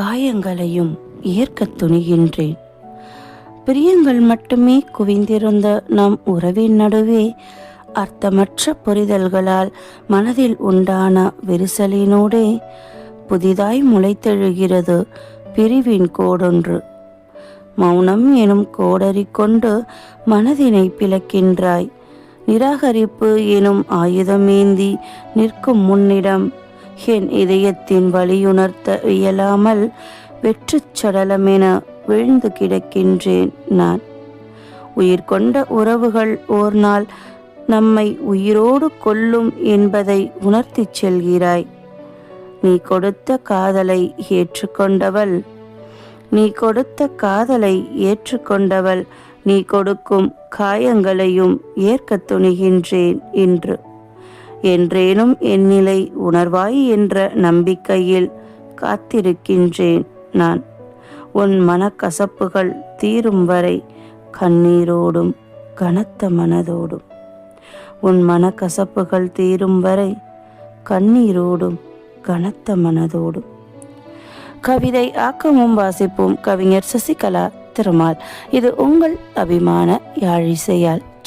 காயங்களையும் ஏற்கத் துணிகின்றேன். பிரியங்கள் மட்டுமே குவிந்திருந்த நம் உறவின் நடுவே அர்த்தமற்ற புரிதல்களால் மனதில் உண்டான விரிசலினோடே புதிதாய் முளைத்தெழுகிறது பிரிவின் கோடொன்று. மௌனம் எனும் கோடறிக்கொண்டு கொண்டு மனதினை பிளக்கின்றாய். நிராகரிப்பு எனும் ஆயுதமேந்தி நிற்கும் முன்னிடம் என் இதயத்தின் வலியுணர்த்த இயலாமல் வெற்றுச் சடலமென விழுந்து கிடக்கின்றேன் நான். உயிர் கொண்ட உறவுகள் ஓர் நாள் நம்மை உயிரோடு கொல்லும் என்பதை உணர்த்திச் செல்கிறாய். நீ கொடுத்த காதலை ஏற்றுக்கொண்டவள் நீ கொடுத்த காதலை ஏற்றுக்கொண்டவள் நீ கொடுக்கும் காயங்களையும் ஏற்க துணிகின்றேன் என்று என்றேனும் என் நிலை உணர்வாய் என்ற நம்பிக்கையில் காத்திருக்கின்றேன் நான். உன் மனக்கசப்புகள் தீரும் வரை கண்ணீரோடும் கனத்த மனதோடும். உன் மனக்கசப்புகள் தீரும் வரை கண்ணீரோடும் கனத்த மனதோடும். கவிதை ஆக்கமும் வாசிப்பும் கவிஞர் சசிகலா திருமால். இது உங்கள் அபிமான யாழிசையால்.